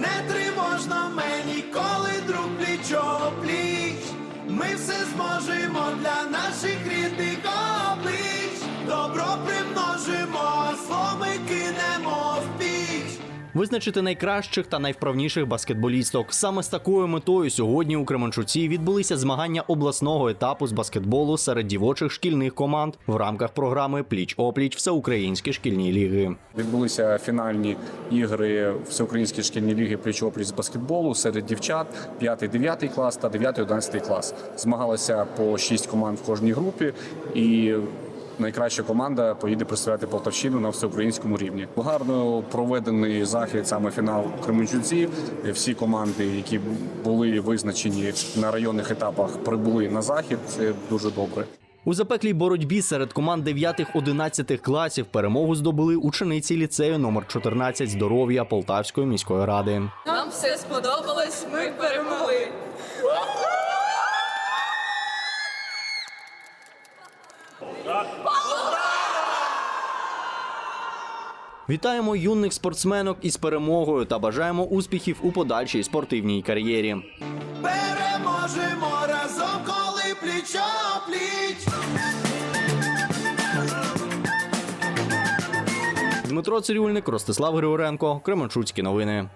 Не тривожно мені, коли друг плічо пліч. Ми все зможемо для наших рідних облич. Добро примножимо, зло ми. Визначити найкращих та найвправніших баскетболісток. Саме з такою метою сьогодні у Кременчуці відбулися змагання обласного етапу з баскетболу серед дівочих шкільних команд в рамках програми Пліч опліч Всеукраїнські шкільні ліги. Відбулися фінальні ігри Всеукраїнської шкільні ліги пліч-опліч з баскетболу серед дівчат 5-9 клас та 9-11 клас. Змагалися по 6 команд в кожній групі і. Найкраща команда поїде представляти Полтавщину на всеукраїнському рівні. Гарно проведений захід, саме фінал Кременчуці. Всі команди, які були визначені на районних етапах, прибули на захід. Це дуже добре. У запеклій боротьбі серед команд 9-11 класів перемогу здобули учениці ліцею номер 14 здоров'я Полтавської міської ради. Нам все сподобалось, ми перемогли. Вітаємо юних спортсменок із перемогою та бажаємо успіхів у подальшій спортивній кар'єрі. Переможемо разом, коли плічо пліч. Дмитро Цирюльник, Ростислав Григоренко, Кременчуцькі новини.